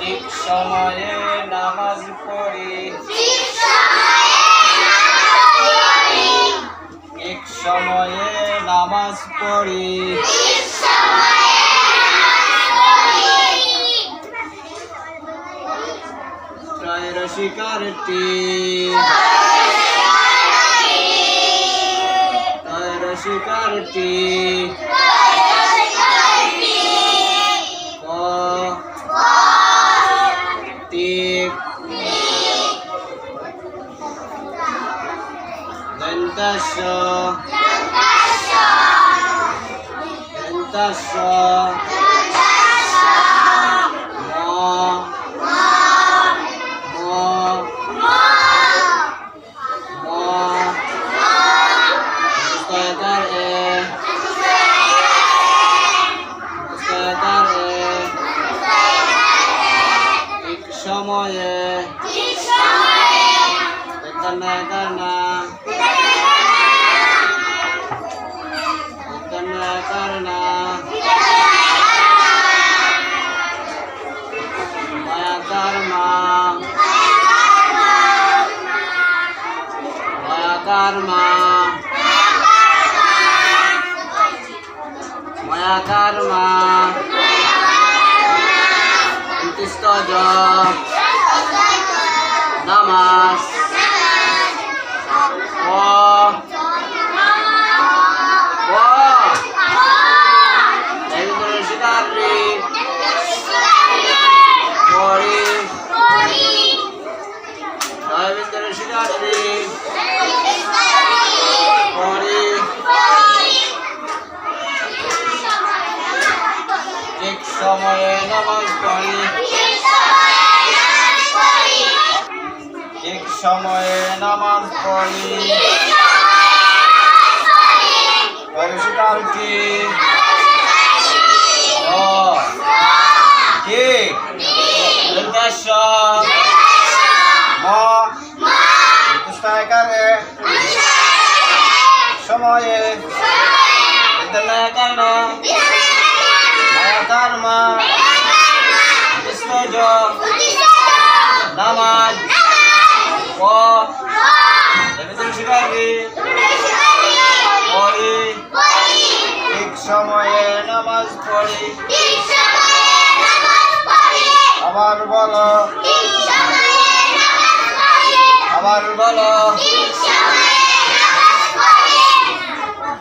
ঠিক সময়ে নামাজ পড়ি। ঠিক সময়ে নামাজ পড়ি। প্রায় রসিকারটি প্রায় রসিকারটি দন্তাস দন্তাস ম ম ম মুস্তাকার এ মুস্তাকার এ ঠিক সময়ে বেদনা করনা বেদনা করনা মায়া কর্মা karma. Maya karma. Namas. Oh. Rabindra শিকারি পরি। ঠিক সময়ে নামাজ পড়ি। ঠিক সময়ে নামাজ পড়ি। পরিষ্কার কি? ও নির্দেশ কারণ মায়া কর্ম ইস্তেজ নামাজ পড়ি। ঠিক সময়ে নামাজ পড়ি। আবার বলো। আবার বলো।